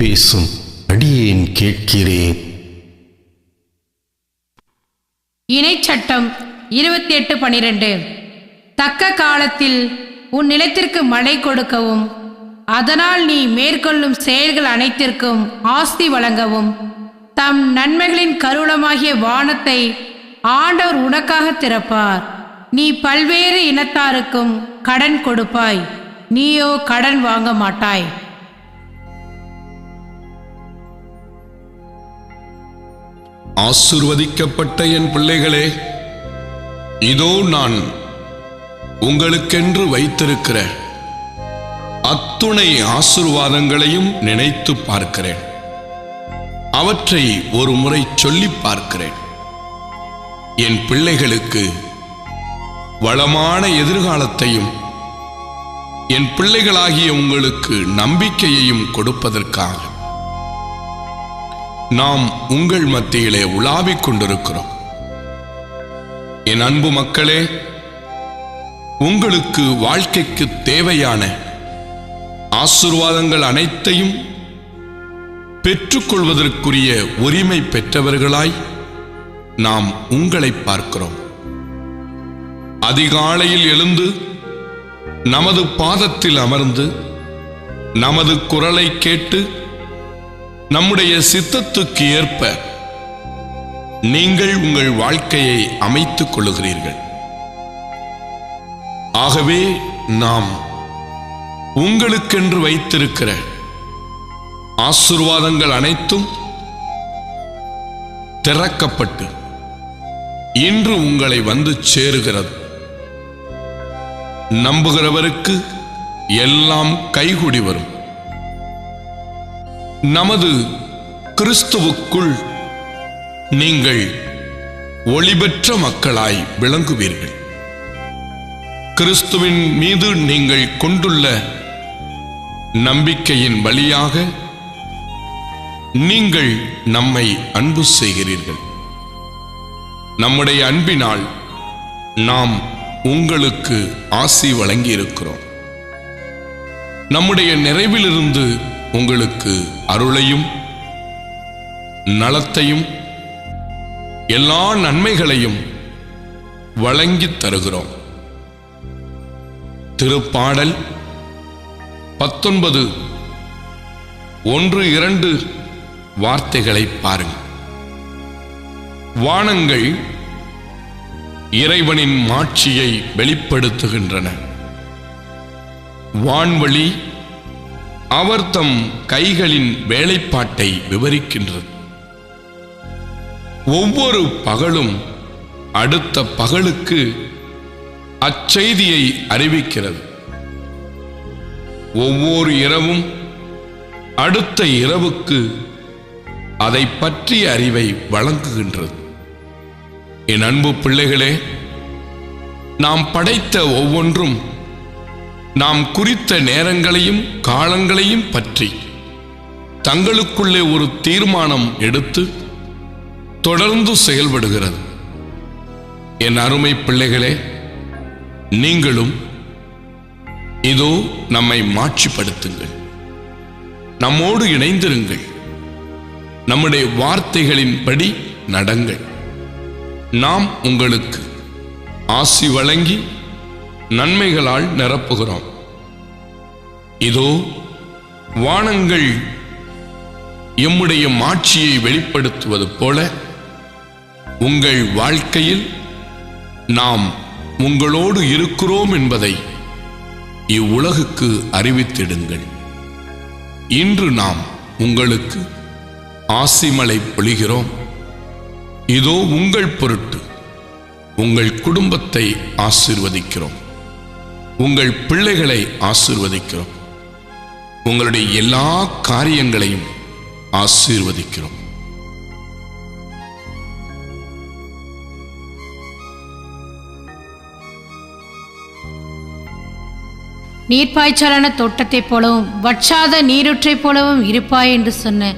பேசும் அடியேன் கேட்கிறேன். இணைச்சட்டம் இருபத்தி எட்டு பனிரெண்டு. தக்க காலத்தில் உன் நிலத்திற்கு மழை கொடுக்கவும் அதனால் நீ மேற்கொள்ளும் செயல்கள் அனைத்திற்கும் ஆஸ்தி வழங்கவும் தம் நன்மைகளின் கருளமாகிய வானத்தை ஆண்டவர் உனக்காக திறப்பார். நீ பல்வேறு இனத்தாருக்கும் கடன் கொடுப்பாய். நீயோ கடன் வாங்க மாட்டாய். ஆசிர்வதிக்கப்பட்ட என் பிள்ளைகளே இதோ நான் உங்களுக்கென்று வைத்திருக்கிற அத்துணை ஆசிர்வாதங்களையும் நினைத்து பார்க்கிறேன். அவற்றை ஒரு முறை சொல்லி பார்க்கிறேன். என் பிள்ளைகளுக்கு வளமான எதிர்காலத்தையும் என் பிள்ளைகளாகிய உங்களுக்கு நம்பிக்கையையும் கொடுப்பதற்காக. நாம் உங்கள் மத்தியிலே உலாவிக் கொண்டிருக்கிறோம். என் அன்பு மக்களே உங்களுக்கு வாழ்க்கைக்கு தேவையான ஆசிர்வாதங்கள் அனைத்தையும் பெற்றுக்கொள்வதற்குரிய உரிமை பெற்றவர்களாய் நாம் உங்களை பார்க்கிறோம். அதிகாலையில் எழுந்து நமது பாதத்தில் அமர்ந்து நமது குரலை கேட்டு நம்முடைய சித்தத்துக்கு ஏற்ப நீங்கள் உங்கள் வாழ்க்கையை அமைத்துக் கொள்ளுகிறீர்கள். ஆகவே நாம் உங்களுக்கென்று வைத்திருக்கிற ஆசிர்வாதங்கள் அனைத்தும் திறக்கப்பட்டு இன்று உங்களை வந்து சேருகிறது. நம்புகிறவருக்கு எல்லாம் கைகூடி வரும். நமது கிறிஸ்துவுக்குள் நீங்கள் ஒளிபெற்ற மக்களாய் விளங்குவீர்கள். கிறிஸ்துவின் மீது நீங்கள் கொண்டுள்ள நம்பிக்கையின் வழியாக நீங்கள் நம்மை அன்பு செய்கிறீர்கள். நம்முடைய அன்பினால் நாம் உங்களுக்கு ஆசி வழங்கி இருக்கிறோம் நம்முடைய நிறைவிலிருந்து உங்களுக்கு அருளையும் நலத்தையும் எல்லா நன்மைகளையும் வழங்கித் தருகிறோம். திருப்பாடல் பத்தொன்பது ஒன்று இரண்டு வார்த்தைகளை பாருங்கள். வானங்கள் இறைவனின் மாட்சியை வெளிப்படுத்துகின்றன. வான்வழி அவர் தம் கைகளின் வேலைப்பாட்டை விவரிக்கின்றது. ஒவ்வொரு பகலும் அடுத்த பகலுக்கு அச்செய்தியை அறிவிக்கிறது. ஒவ்வொரு இரவும் அடுத்த இரவுக்கு அதை பற்றிய அறிவை வழங்குகின்றது. என் அன்பு பிள்ளைகளே நாம் படைத்த ஒவ்வொன்றும் நாம் குறித்த நேரங்களையும் காலங்களையும் பற்றி தங்களுக்குள்ளே ஒரு தீர்மானம் எடுத்து தொடர்ந்து செயல்படுகிறது. என் அருமை பிள்ளைகளே நீங்களும் இதோ நம்மை மாட்சிப்படுத்துங்கள். நம்மோடு இணைந்திருங்கள். நம்முடைய வார்த்தைகளின்படி நடங்கள். நாம் உங்களுக்கு ஆசி வழங்கி நன்மைகளால் நிரப்புகிறோம். இதோ வானங்கள் எம்முடைய மாட்சியை வெளிப்படுத்துவது போல உங்கள் வாழ்க்கையில் நாம் உங்களோடு இருக்கிறோம் என்பதை இவ்வுலகுக்கு அறிவித்திடுங்கள். இன்று நாம் உங்களுக்கு ஆசிமலை பொழிகிறோம். இதோ உங்கள் பொருட்டு உங்கள் குடும்பத்தை ஆசிர்வதிக்கிறோம். உங்கள் பிள்ளைகளை ஆசீர்வதிக்கிறோம். உங்களுடைய எல்லா காரியங்களையும் ஆசீர்வதிக்கிறோம். நீர்ப்பாய்ச்சலான தோட்டத்தைப் போலவும் வற்றாத நீரூற்றைப் போலவும் இருப்பாய் என்று சொன்ன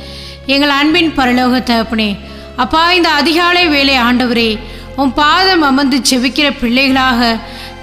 எங்கள் அன்பின் பரலோக தகப்பனே அப்பா இந்த அதிகாலை வேலை ஆண்டவரே உன் பாதம் அமர்ந்து செவிக்கிற பிள்ளைகளாக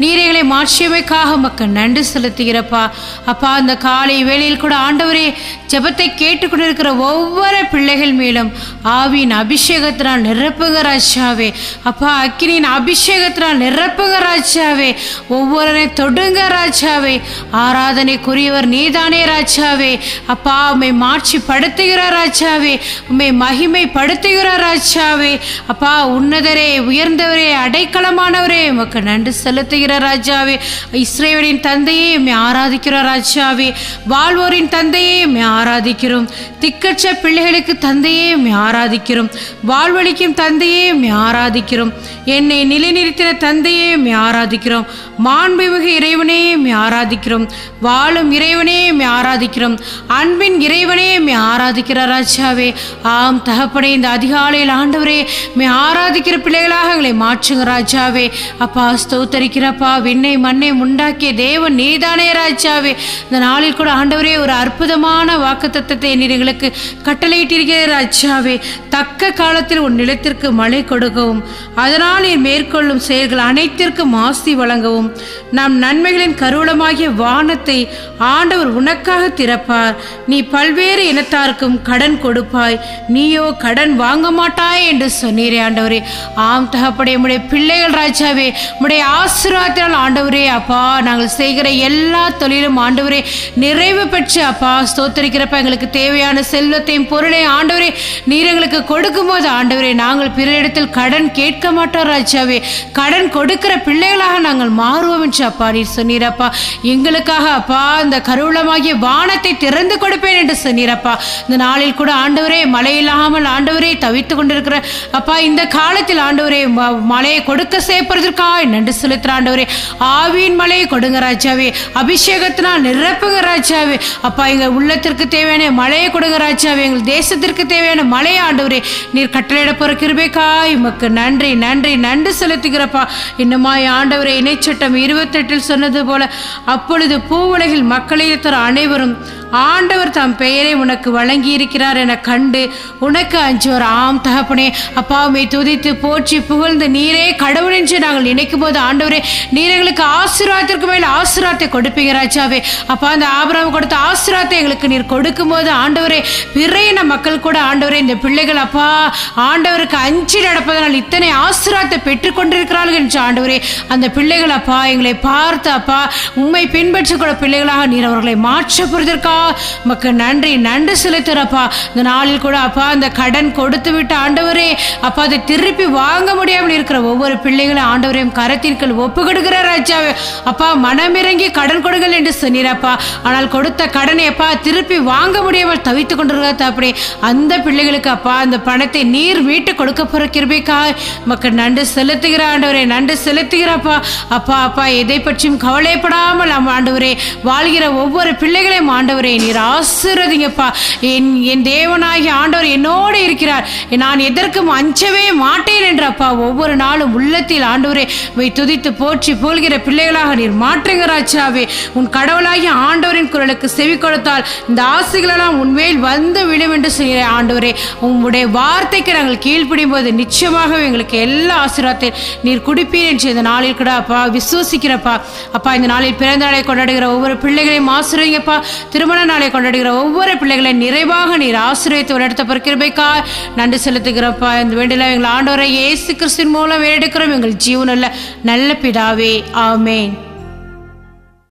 நீரைகளை மாற்றியமைக்காக மக்கள் நன்றி செலுத்துகிறப்பா. அப்பா அந்த காலை வேளையில் கூட ஆண்டவரே ஜெபத்தை கேட்டுக்கொண்டிருக்கிற ஒவ்வொரு பிள்ளைகள் மேலும் ஆவியின் அபிஷேகத்தினால் நிரப்புங்க ராஜாவே. அப்பா அக்கினியின் அபிஷேகத்தினால் நிரப்புங்க ராஜாவே. ஒவ்வொருவரை தொடுங்க ராஜாவே. ஆராதனைக்குரியவர் நீதானே ராஜாவே. அப்பா உம்மை மாற்றி படுத்துகிற ராஜாவே. உம்மை மகிமைப்படுத்துகிற ராஜாவே. அப்பா உன்னதரே உயர்ந்தவரே அடைக்கலமானவரே உமக்கு நன்றி செலுத்துகிற ராஜாவே இஸ்ரேலின் தந்தையே உம்மை ஆராதிக்கிற ராஜாவே வாழ்வோரின் தந்தையே மே ஆராதிக்கிறோம். திக்கற்ற பிள்ளைகளுக்கு தந்தையே உம்மை ஆராதிக்கிறோம். வாழ்வழிக்கும் தந்தையே மே ஆராதிக்கிறோம். என்னை நிலைநிறுத்தின தந்தையே மே ஆராதிக்கிறோம். மாண்புமிகு இறைவனே மே ஆராதிக்கிறோம். வாழும் இறைவனே உம்மை ஆராதிக்கிறோம். அன்பின் இறைவனே மே ஆராதிக்கிற ராஜாவே ஆம் தகப்பனே இந்த அதிகாலையில் ஆண்டவரே மே ஆராதிக்கிற பிள்ளைகளாக எங்களை மாற்றுங்க ராஜாவே. அப்பா அப்பா விண்ணை மண்ணை உண்டாக்கிய தேவன் நீதானே ராஜாவே. இந்த நாளில் கூட ஆண்டவரே ஒரு அற்புதமான வாக்குத்தத்தத்தை நீர் எங்களுக்கு கட்டளையிட்டிருக்கிற ராஜாவே. தக்க காலத்தில் உன் நிலத்திற்கு மழை கொடுக்கவும் அதனால் நீர் மேற்கொள்ளும் செயல்கள் அனைத்திற்கும் ஆஸ்தி வழங்கவும். நம் நன்மைகளின் கருவளமாகிய வானத்தை ஆண்டவர் உனக்காக திறப்பார். நீ பல்வேறு இனத்தாருக்கும் கடன் கொடுப்பாய். நீயோ கடன் வாங்க மாட்டாய் என்று சொன்னீரே ஆண்டவரே. ஆம் தகப்படைய உம்முடைய பிள்ளைகள் ராஜாவே உம்முடைய ஆசீர்வாதத்தினால் ஆண்டவரே அப்பா நாங்கள் செய்கிற எல்லா தொழிலும் ஆண்டவரே நிறைவு பெற்று அப்பா ஸ்தோத்தரிக்கிறப்ப எங்களுக்கு தேவையான செல்வத்தையும் பொருளையும் ஆண்டவரே நீர் எங்களுக்கு கொடுக்கும்போது ஆண்டவரே நாங்கள் பிற இடத்தில் கடன் கேட்க மாட்டோம் ராஜாவே. கடன் கொடுக்கிற பிள்ளைகளாக நாங்கள் மாறுவோம் என்று அப்பா நீர் சொன்னீரப்பா எங்களுக்காக அப்பா இந்த கருவூலமாகிய வானத்தை திறந்து கொடுப்பேன் என்று சொன்னீரப்பா இந்த நாளில் கூட ஆண்டவரே மழை இல்லாமல் ஆண்டவரே தவித்து கொண்டிருக்கிற அப்பா இந்த காலத்தில் ஆண்டவரே மழையை கொடுக்க செய்யப்படுறதுக்காக நன்றி செலுத்துற ஆண்டு ஆவியின் மலையை கொடுங்க ராஜாவே. அபிஷேகத்தினால் நிரப்புங்க ராஜாவே. அப்பா எங்க உள்ளத்திற்கு தேவையான மழையை கொடுங்க ராஜாவே. எங்கள் தேசத்திற்கு தேவையான மழை ஆண்டவரே நீர் கட்டளையிட போற கிருபைக்காய். உமக்கு நன்றி நன்றி நன்றி செலுத்துகிறப்பா. இன்னுமாய் ஆண்டவரே இணைச்சட்டம் இருபத்தெட்டில் சொன்னது போல அப்பொழுது பூவுலகில் தர அனைவரும் ஆண்டவர் தம் பெயரை உனக்கு வழங்கி இருக்கிறார் என கண்டு உனக்கு அஞ்சுவர் ஆம் தகப்பனே. அப்பாவுமே துதித்து போற்றி புகழ்ந்து நீரே. கடவுள் என்று நாங்கள் நினைக்கும் போது ஆண்டவரே நீர் எங்களுக்கு ஆசீர்வாதத்திற்கு மேல் ஆசீர்வாதத்தை கொடுப்பீங்க ராஜாவே. அப்பா அந்த ஆபிரகாம் கொடுத்த ஆசீர்வாதத்தை எங்களுக்கு நீர் கொடுக்கும்போது ஆண்டவரே பிறையின மக்கள் கூட ஆண்டவரே இந்த பிள்ளைகள் அப்பா ஆண்டவருக்கு அஞ்சி நடப்பதனால் இத்தனை ஆசீர்வாதத்தை பெற்றுக்கொண்டிருக்கிறார்கள் என்று ஆண்டவரே. அந்த பிள்ளைகள் அப்பா எங்களை பார்த்து அப்பா உண்மை பின்பற்றக்கூட பிள்ளைகளாக நீர் அவர்களை மாற்ற உமக்கு நன்றி நன்றி செலுத்துறப்பா. இந்த நாளில் கூட அப்பா அந்த கடன் கொடுத்து விட்ட ஆண்டவரே அப்பா அதை திருப்பி வாங்க முடியாமல் இருக்கிற ஒவ்வொரு பிள்ளைகளும் ஆண்டவரையும் கரத்திற்குள் ஒப்பு ராஜாவே. அப்பா மனமிறங்கி கடன் கொடுங்கள் என்று சொன்னீரப்பா. ஆனால் கொடுத்த கடனை அப்பா திருப்பி வாங்க முடியாமல் தவித்து கொண்டிருக்க அப்படி அந்த பிள்ளைகளுக்கு அப்பா அந்த பணத்தை நீர் மீட்டு கொடுக்க போற கிருபைக்காய். மக்கள் நன்றி செலுத்துகிற ஆண்டவரே நன்றி செலுத்துகிறப்பா. அப்பா அப்பா எதை பற்றியும் கவலைப்படாமல் ஆண்டவரே. வாழ்கிற ஒவ்வொரு பிள்ளைகளையும் ஆண்டவரே ஆண்டவரை நீர் ஆசீர்வதிங்கப்பா. என் என் தேவனாகிய ஆண்டவர் என்னோடு இருக்கிறார். நான் எதற்கும் அஞ்சவே மாட்டேன் என்றப்பா ஒவ்வொரு நாளும் உள்ளத்தில் ஆண்டவரே வை துதித்து போற்றி போல்கிற பிள்ளைகளாக நீர் மாற்றுங்க ராஜாவே. உன் கடவுளாகிய ஆண்டவரின் குரலுக்கு செவி கொடுத்தால் இந்த ஆசைகளெல்லாம் உன்மேல் வந்து விழும் என்று செய்கிற ஆண்டவரே. உங்களுடைய வார்த்தைக்கு நாங்கள் கீழ்ப்படியும் போது நிச்சயமாகவே எங்களுக்கு எல்லா ஆசீர்வாதத்தையும் நீர் குடிப்பீர் என்று இந்த நாளில் கூட அப்பா விசுவசிக்கிறப்பா. அப்பா இந்த நாளில் பிறந்த நாளை கொண்டாடுகிற ஒவ்வொரு பிள்ளைகளையும் ஆசிரியப்பா திருமண நாளை கொண்டாடுகிற ஒவ்வொரு பிள்ளைகளையும் நிறைவாக நீர் ஆசிரியத்து நடத்த பிறக்கிறபைக்கா நன்றி செலுத்துகிறப்பா. இந்த வேண்டில எங்கள் ஆண்டோரை இயேசு கிறிஸ்தின் மூலம் வேடுக்கிறோம் எங்கள் ஜீவனில் நல்ல பிதாவே. ஆமேன்.